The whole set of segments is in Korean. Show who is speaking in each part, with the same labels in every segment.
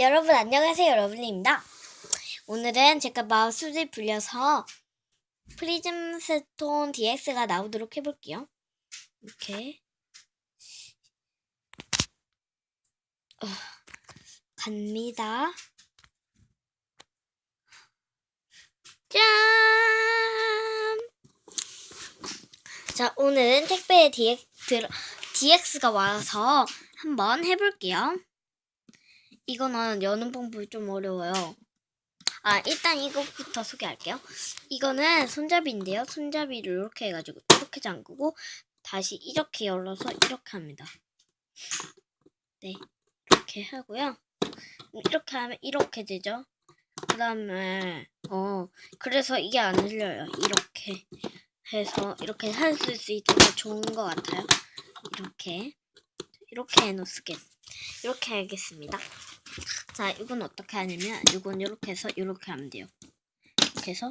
Speaker 1: 여러분 안녕하세요 여러분입니다. 오늘은 제가 마우스를 불려서 프리즘 스톤 DX가 나오도록 해볼게요. 이렇게 어, 갑니다. 짠! 자 오늘은 택배에 DX, DX가 와서 한번 해볼게요. 이거는 여는 방법이 좀 어려워요. 아, 일단 이것부터 소개할게요. 이거는 손잡이인데요. 손잡이를 이렇게 해가지고 이렇게 잠그고 다시 이렇게 열어서 이렇게 합니다. 네, 이렇게 하고요. 이렇게 하면 이렇게 되죠. 그 다음에 어 그래서 이게 안 흘려요. 이렇게 해서 이렇게 할수 있어서 좋은 것 같아요. 이렇게 이렇게 해놓겠 이렇게 하겠습니다. 자, 이건 어떻게 하냐면 이건 이렇게 해서 이렇게 하면 돼요. 이렇게 해서!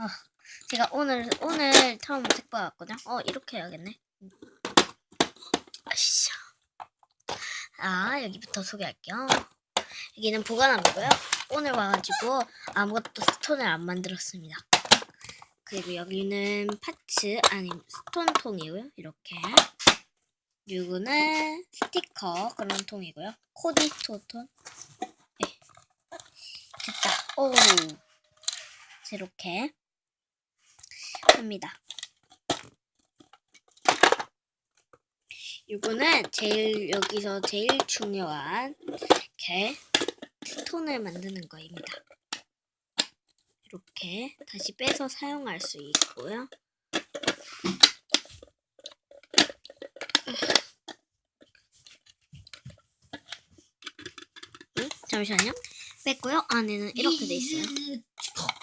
Speaker 1: 어, 제가 오늘 오늘 처음 책 봐 왔거든요. 어, 이렇게 해야겠네. 아시죠? 아, 여기부터 소개할게요. 여기는 보관함이고요. 오늘 와가지고 아무것도 스톤을 안 만들었습니다. 그리고 여기는 파츠 아니 스톤통이고요. 이렇게. 요거는 스티커 그런 통이고요. 코디 스톤. 네. 됐다. 오. 이렇게 합니다. 요거는 제일 여기서 제일 중요한 이렇게 스톤을 만드는 거입니다. 이렇게 다시 빼서 사용할 수 있고요. 잠시만요. 뺐고요. 안에는 이렇게 돼 있어요.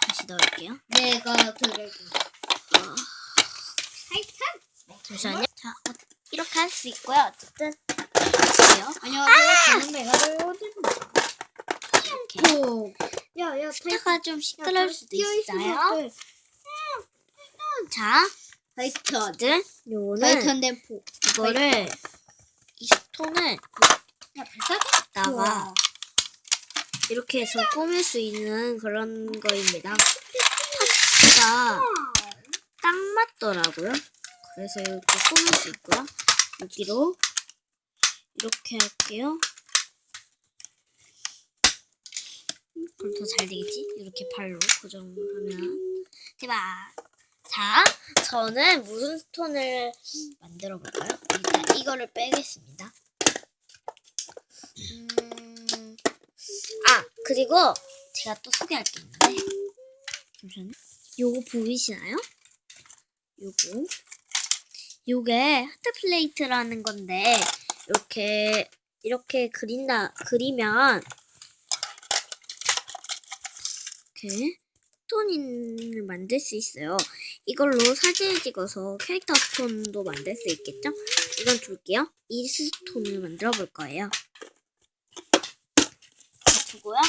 Speaker 1: 다시 넣을게요.
Speaker 2: 내가 들을
Speaker 1: 어, 잠시만요. 자, 어, 이렇게 할 수 있고요. 어쨌든 볼게요.
Speaker 2: 안녕하세요. 저는 메가를
Speaker 1: 이렇게
Speaker 2: 오. 야, 야,
Speaker 1: 스타가 좀 시끄러울 수도 있어요. 자,
Speaker 2: 타이탄.
Speaker 1: 어쨌든 요거는
Speaker 2: 타이탄 댐포.
Speaker 1: 이거를 이 스톤을
Speaker 2: 야, 비싸게?
Speaker 1: 나가 이렇게 해서 꾸밀 수 있는 그런 거입니다. 파츠가 딱 맞더라고요. 그래서 이렇게 꾸밀 수 있고요. 여기로 이렇게 할게요. 그럼 더 잘 되겠지? 이렇게 발로 고정하면 대박. 자, 저는 무슨 스톤을 만들어 볼까요? 일단 이거를 빼겠습니다. 음, 아 그리고 제가 또 소개할 게 있는데 잠시만요. 요거 보이시나요? 요거 요게 하트 플레이트라는 건데 이렇게 이렇게 그린다 그리면 이렇게 스톤을 만들 수 있어요. 이걸로 사진을 찍어서 캐릭터 스톤도 만들 수 있겠죠? 이건 줄게요. 이 스톤을 만들어 볼 거예요. 두고요.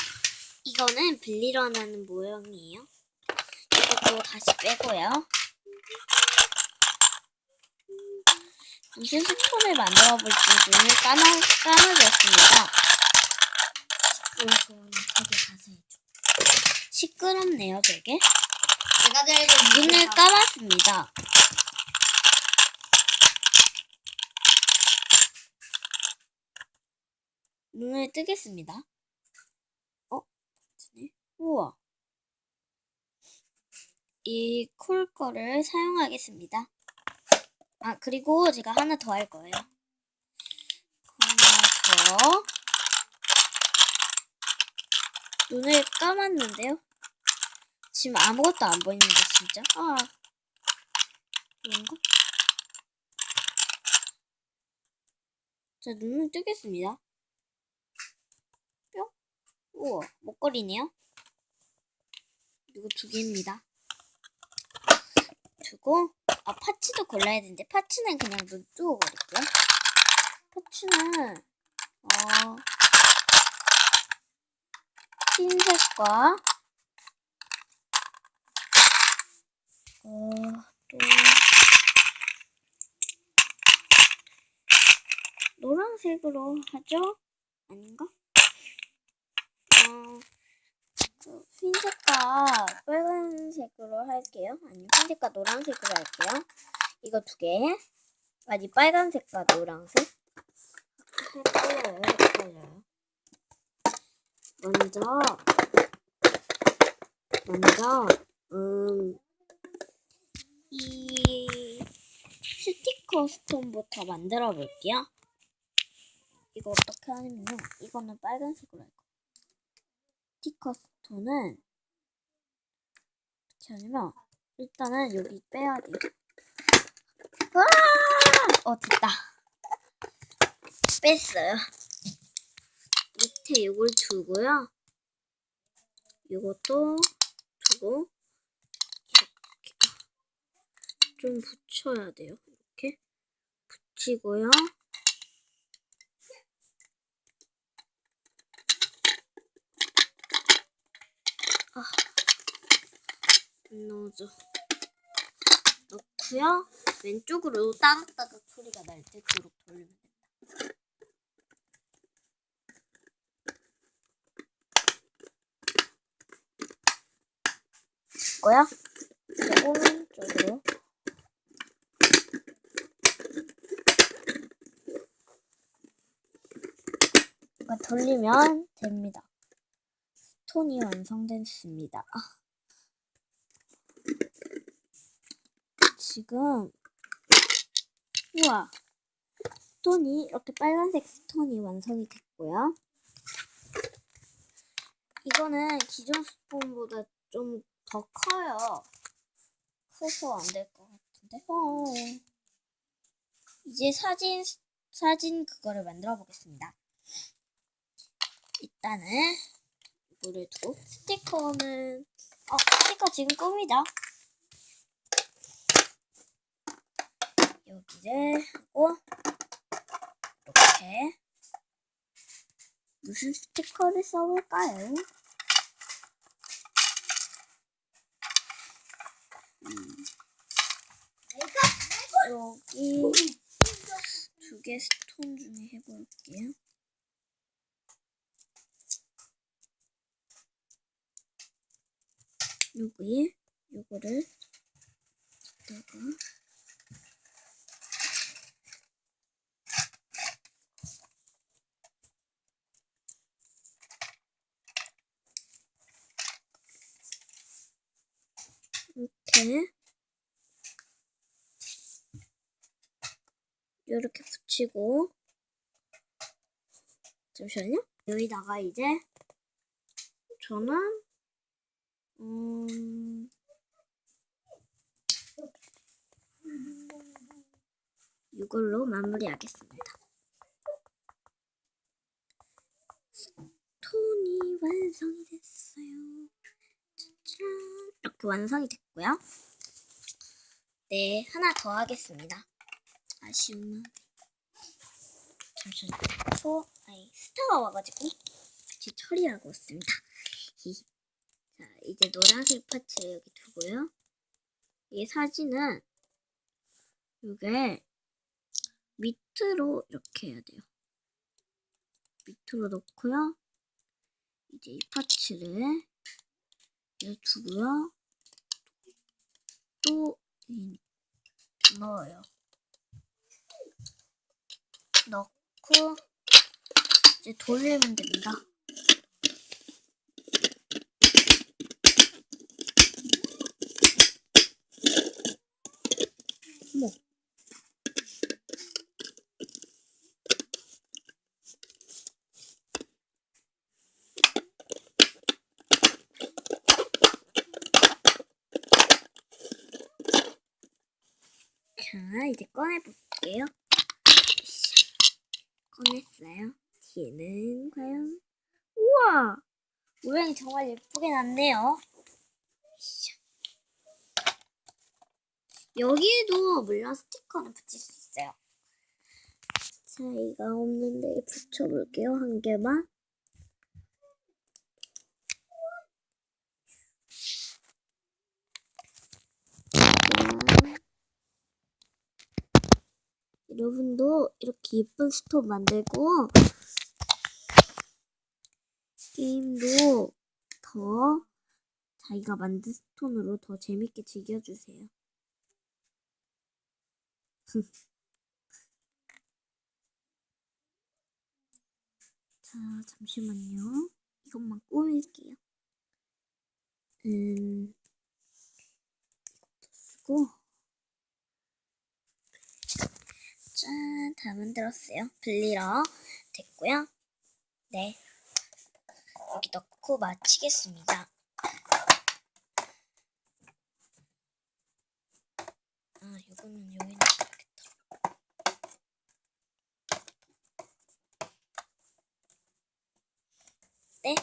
Speaker 1: 이거는 빌리러나는 모형이에요. 이것도 다시 빼고요. 무슨 스톤을 만들어 볼지 눈을 까마, 까마졌습니다. 시끄럽네요, 되게.
Speaker 2: 내가 제일
Speaker 1: 눈을 감았습니다. 눈을 뜨겠습니다. 우와. 이 쿨 거를 사용하겠습니다. 아, 그리고 제가 하나 더 할 거예요. 하나 더. 눈을 감았는데요. 지금 아무것도 안 보이는데 진짜. 아. 그런가? 자, 눈을 뜨겠습니다. 뿅. 우와, 목걸이네요. 이거 두 개입니다. 두고, 아, 파츠도 골라야 되는데, 파츠는 그냥 눈 뜨고 버릴게요. 파츠는, 어, 흰색과, 어, 또, 노란색으로 하죠? 아닌가? 어, 그 흰색과 빨간색으로 할게요. 아니, 흰색과 노란색으로 할게요. 이거 두 개. 아니, 빨간색과 노란색. 헷갈려요, 헷갈려요. 먼저, 먼저, 음, 이 스티커 스톤부터 만들어 볼게요. 이거 어떻게 하냐면요. 이거는 빨간색으로 할 거예요. 스티커 스톤은 어떻게 하냐면 일단은 여기 빼야 돼요. 와! 어 됐다. 뺐어요. 밑에 이걸 두고요. 이것도 두고 이렇게 좀 붙여야 돼요. 이렇게 붙이고요. 아, 안 넣어져. 넣고요. 왼쪽으로 따각따각 소리가 날 때도록 돌리면 된다. 이제 오른쪽으로 돌리면 됩니다. 스톤이 완성됐습니다. 아. 지금 우와 스톤이 이렇게 빨간색 스톤이 완성이 됐고요. 이거는 기존 스톤보다 좀 더 커요. 커서 안 될 것 같은데. 어. 이제 사진 사진 그거를 만들어 보겠습니다. 일단은 이거를 두고 스티커는 어 스티커 지금 끕니다. 여기를 하고 이렇게 무슨 스티커를 써볼까요? 여기 두 개 스톤 중에 해볼게요. 여기에 요거를 여기다가 이렇게 이렇게 붙이고 잠시만요. 여기다가 이제 저는 음 이걸로 마무리하겠습니다. 스톤이 완성이 됐어요. 짜잔. 이렇게 완성이 됐고요. 네, 하나 더 하겠습니다. 아쉬움은 잠시만요. 소 아니 스타가 와가지고 같이 처리하고 있습니다. 히. 자 이제 노란색 파츠를 여기 두고요. 이 사진은 이게 밑으로 이렇게 해야 돼요. 밑으로 놓고요. 이제 이 파츠를 여기 두고요. 또 이- 넣어요. 넣고 이제 돌리면 됩니다. 어머. 자, 이제 꺼내볼게요. 꺼냈어요. 뒤에는 과연 우와 모양이 정말 예쁘게 났네요. 여기에도 물론 스티커는 붙일 수 있어요. 자, 이거 없는데 붙여볼게요. 한 개만. 자, 여러분도 이렇게 예쁜 스톤 만들고 게임도 더 자기가 만든 스톤으로 더 재밌게 즐겨주세요. 자, 잠시만요. 이것만 꾸밀게요. 음, 이것도 쓰고. 짠, 다 만들었어요. 블리러 됐고요. 네. 여기 넣고 마치겠습니다. 아, 이거는 여기 넣어야겠다. 네,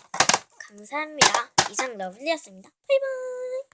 Speaker 1: 감사합니다. 이상 러블리였습니다. 바이바이.